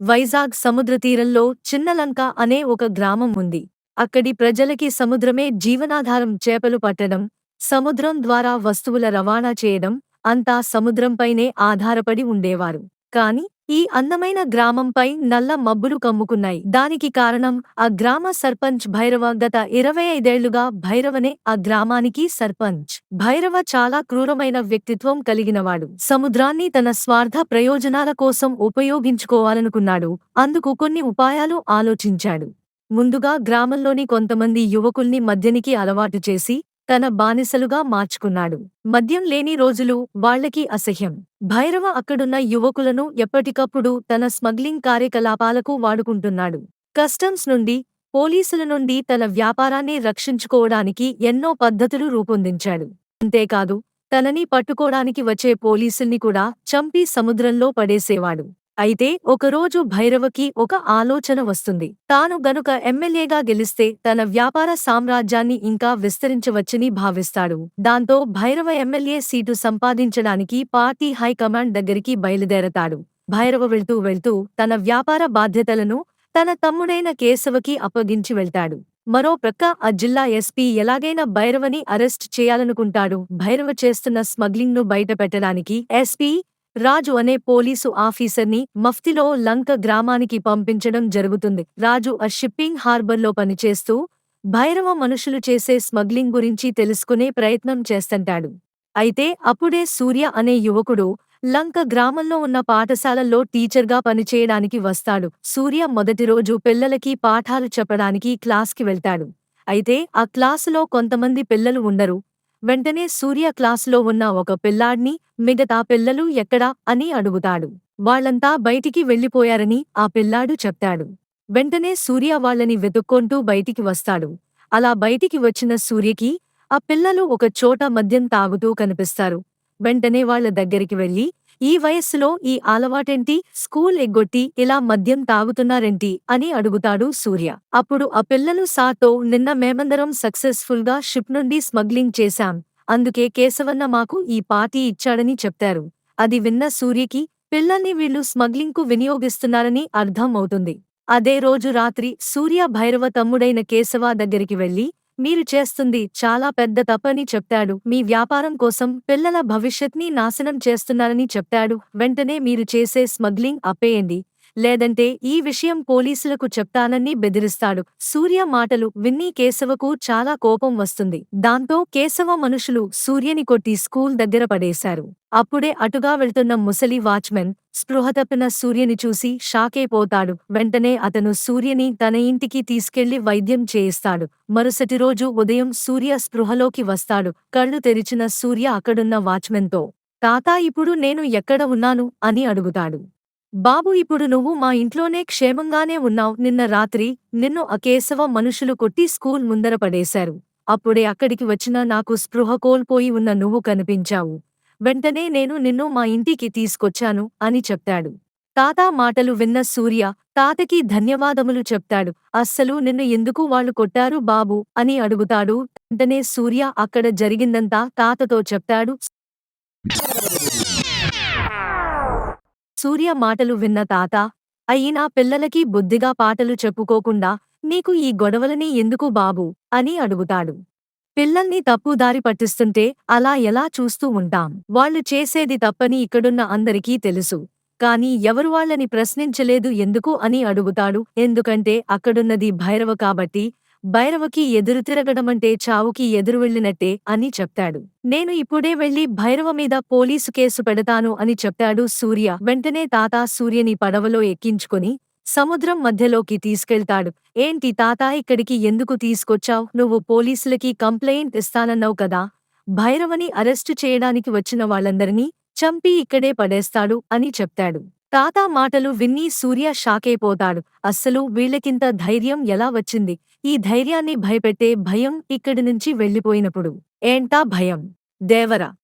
వైజాగ్ సముద్రతీరంలో చిన్నలంక అనే ఒక గ్రామం ఉంది. అక్కడి ప్రజలకి సముద్రమే జీవనాధారం. చేపలు పట్టడం సముద్రం ద్వారా వస్తువుల రవాణా చేయడం అంతా సముద్రంపైనే ఆధారపడి ఉండేవారు. కాని ఈ అందమైన గ్రామంపై నల్ల మబ్బులు కమ్ముకున్నాయి. దానికి కారణం ఆ గ్రామ సర్పంచ్ భైరవ గత ఇరవై ఐదేళ్ళుగా భైరవనే ఆ గ్రామానికి సర్పంచ్. భైరవ చాలా క్రూరమైన వ్యక్తిత్వం కలిగినవాడు. సముద్రాన్ని తన స్వార్థ ప్రయోజనాల కోసం ఉపయోగించుకోవాలనుకున్నాడు. అందుకు కొన్ని ఉపాయాలు ఆలోచించాడు. ముందుగా గ్రామంలోని కొంతమంది యువకుల్ని మద్యనికి అలవాటు చేసి తన బానిసలుగా మార్చుకున్నాడు. మద్యం లేని రోజులు వాళ్ళకి అసహ్యం. భైరవ అక్కడున్న యువకులను ఎప్పటికప్పుడు తన స్మగ్లింగ్ కార్యకలాపాలకు వాడుకుంటున్నాడు. కస్టమ్స్ నుండి పోలీసుల నుండి తన వ్యాపారాన్ని రక్షించుకోవడానికి ఎన్నో పద్ధతులు రూపొందించాడు. అంతేకాదు తనని పట్టుకోడానికి వచ్చే పోలీసుల్ని కూడా చంపి సముద్రంలో పడేసేవాడు. అయితే ఒకరోజు భైరవకి ఒక ఆలోచన వస్తుంది. తాను గనుక ఎమ్మెల్యేగా గెలిస్తే తన వ్యాపార సామ్రాజ్యాన్ని ఇంకా విస్తరించవచ్చని భావిస్తాడు. దాంతో భైరవ ఎమ్మెల్యే సీటు సంపాదించడానికి పార్టీ హైకమాండ్ దగ్గరికి బయలుదేరతాడు. భైరవ వెళ్తూ వెళ్తూ తన వ్యాపార బాధ్యతలను తన తమ్ముడైన కేశవకి అప్పగించి వెళ్తాడు. మరో ప్రక్క ఆ జిల్లా ఎస్పీ ఎలాగైనా భైరవని అరెస్ట్ చేయాలనుకుంటాడు. భైరవ చేస్తున్న స్మగ్లింగ్ను బయటపెట్టడానికి ఎస్పీ రాజు అనే పోలీసు ఆఫీసర్ని మఫ్తిలో లంక గ్రామానికి పంపించడం జరుగుతుంది. రాజు ఆ షిప్పింగ్ హార్బర్లో పనిచేస్తూ భైరవ మనుషులు చేసే స్మగ్లింగ్ గురించి తెలుసుకునే ప్రయత్నం చేస్తుంటాడు. అయితే అప్పుడే సూర్య అనే యువకుడు లంక గ్రామంలో ఉన్న పాఠశాలల్లో టీచర్గా పనిచేయడానికి వస్తాడు. సూర్య మొదటి రోజు పిల్లలకి పాఠాలు చెప్పడానికి క్లాస్కి వెళ్తాడు. అయితే ఆ క్లాసులో కొంతమంది పిల్లలు ఉండరు. వెంటనే సూర్య క్లాసులో ఉన్న ఒక పిల్లాడ్ని మిగతా పిల్లలు ఎక్కడా అని అడుగుతాడు. వాళ్ళంతా బయటికి వెళ్ళిపోయారని ఆ పిల్లాడు చెప్తాడు. వెంటనే సూర్య వాళ్ళని వెతుక్కొంటూ బయటికి వస్తాడు. అలా బయటికి వచ్చిన సూర్యకి ఆ పిల్లలు ఒక చోట మద్యం తాగుతూ కనిపిస్తారు. వెంటనే వాళ్ళ దగ్గరికి వెళ్ళి ఈ వయస్సులో ఈ అలవాటేంటి? స్కూల్ ఎగ్గొట్టి ఇలా మద్యం తాగుతున్నారేంటి? అని అడుగుతాడు సూర్య. అప్పుడు ఆ పిల్లలు సాతో నిన్న మేమందరం సక్సెస్ఫుల్గా షిప్ నుండి స్మగ్లింగ్ చేశాం. అందుకే కేశవన్న మాకు ఈ పార్టీ ఇచ్చాడని చెప్తారు. అది విన్న సూర్యకి పిల్లల్ని వీళ్ళు స్మగ్లింగ్కు వినియోగిస్తున్నారని అర్థం అవుతుంది. అదే రోజు రాత్రి సూర్య భైరవ తమ్ముడైన కేశవ దగ్గరికి వెళ్ళి మీరు చేస్తుంది చాలా పెద్ద తప్పని చెప్తాడు. మీ వ్యాపారం కోసం పిల్లల భవిష్యత్ని నాశనం చేస్తున్నారని చెప్తాడు. వెంటనే మీరు చేసే స్మగ్లింగ్ అప్పేయండి లేదంటే ఈ విషయం పోలీసులకు చెప్తానని బెదిరిస్తాడు. సూర్య మాటలు విన్నీ కేశవకు చాలా కోపం వస్తుంది. దాంతో కేశవ మనుషులు సూర్యని కొట్టి స్కూల్ దగ్గర పడేశారు. అప్పుడే అటుగా వెళ్తున్న ముసలి వాచ్మెన్ స్పృహ తప్పిన సూర్యని చూసి షాకైపోతాడు వెంటనే అతను సూర్యని తన ఇంటికి తీసుకెళ్ళి వైద్యం చేయిస్తాడు. మరుసటి రోజు ఉదయం సూర్య స్పృహలోకి వస్తాడు. కళ్ళు తెరిచిన సూర్య అక్కడున్న వాచ్మెన్తో తాతా ఇప్పుడు నేను ఎక్కడ ఉన్నాను? అని అడుగుతాడు. బాబు ఇప్పుడు నువ్వు మా ఇంట్లోనే క్షేమంగానే ఉన్నావు. నిన్న రాత్రి నిన్ను అకేశవ మనుషులు కొట్టి స్కూల్ ముందర పడేశారు. అప్పుడే అక్కడికి వచ్చిన నాకు స్పృహ కోల్పోయి ఉన్న నువ్వు కనిపించావు. వెంటనే నేను నిన్ను మా ఇంటికి తీసుకొచ్చాను అని చెప్తాడు. తాతా మాటలు విన్న సూర్య తాతకి ధన్యవాదములు చెప్తాడు. అస్సలు నిన్ను ఎందుకు వాళ్ళు కొట్టారు బాబు అని అడుగుతాడు. వెంటనే సూర్య అక్కడ జరిగిందంతా తాతతో చెప్తాడు. సూర్య మాటలు విన్న తాత అయినా పిల్లలకి బుద్ధిగా పాటలు చెప్పుకోకుండా నీకు ఈ గొడవలని ఎందుకు బాబు అని అడుగుతాడు. పిల్లల్ని తప్పుదారి పట్టిస్తుంటే అలా ఎలా చూస్తూ ఉంటాం? వాళ్ళు చేసేది తప్పని ఇక్కడున్న అందరికీ తెలుసు. కాని ఎవరు వాళ్ళని ప్రశ్నించలేదు ఎందుకు అని అడుగుతాడు. ఎందుకంటే అక్కడున్నది భైరవ కాబట్టి భైరవకి ఎదురు తిరగడమంటే చావుకి ఎదురు వెళ్ళినట్టే అని చెప్తాడు. నేను ఇప్పుడే వెళ్ళి భైరవ మీద పోలీసు కేసు పెడతాను అని చెప్తాడు సూర్య. వెంటనే తాత సూర్యని పడవలో ఎక్కించుకుని సముద్రం మధ్యలోకి తీసుకెళ్తాడు. ఏంటి తాత ఇక్కడికి ఎందుకు తీసుకొచ్చావు? నువ్వు పోలీసులకి కంప్లైంట్ ఇస్తానన్నావు కదా? భైరవని అరెస్టు చేయడానికి వచ్చిన వాళ్ళందరినీ చంపి ఇక్కడే పడేస్తాడు అని చెప్తాడు. తాతా మాటలు విన్ని సూర్య షాకైపోతాడు. అస్సలు వీళ్ళకింత ధైర్యం ఎలా వచ్చింది? ఈ ధైర్యాన్ని భయపెట్టే భయం ఇక్కడి నుంచి వెళ్ళిపోయినప్పుడు. ఏంటా భయం? దేవరా.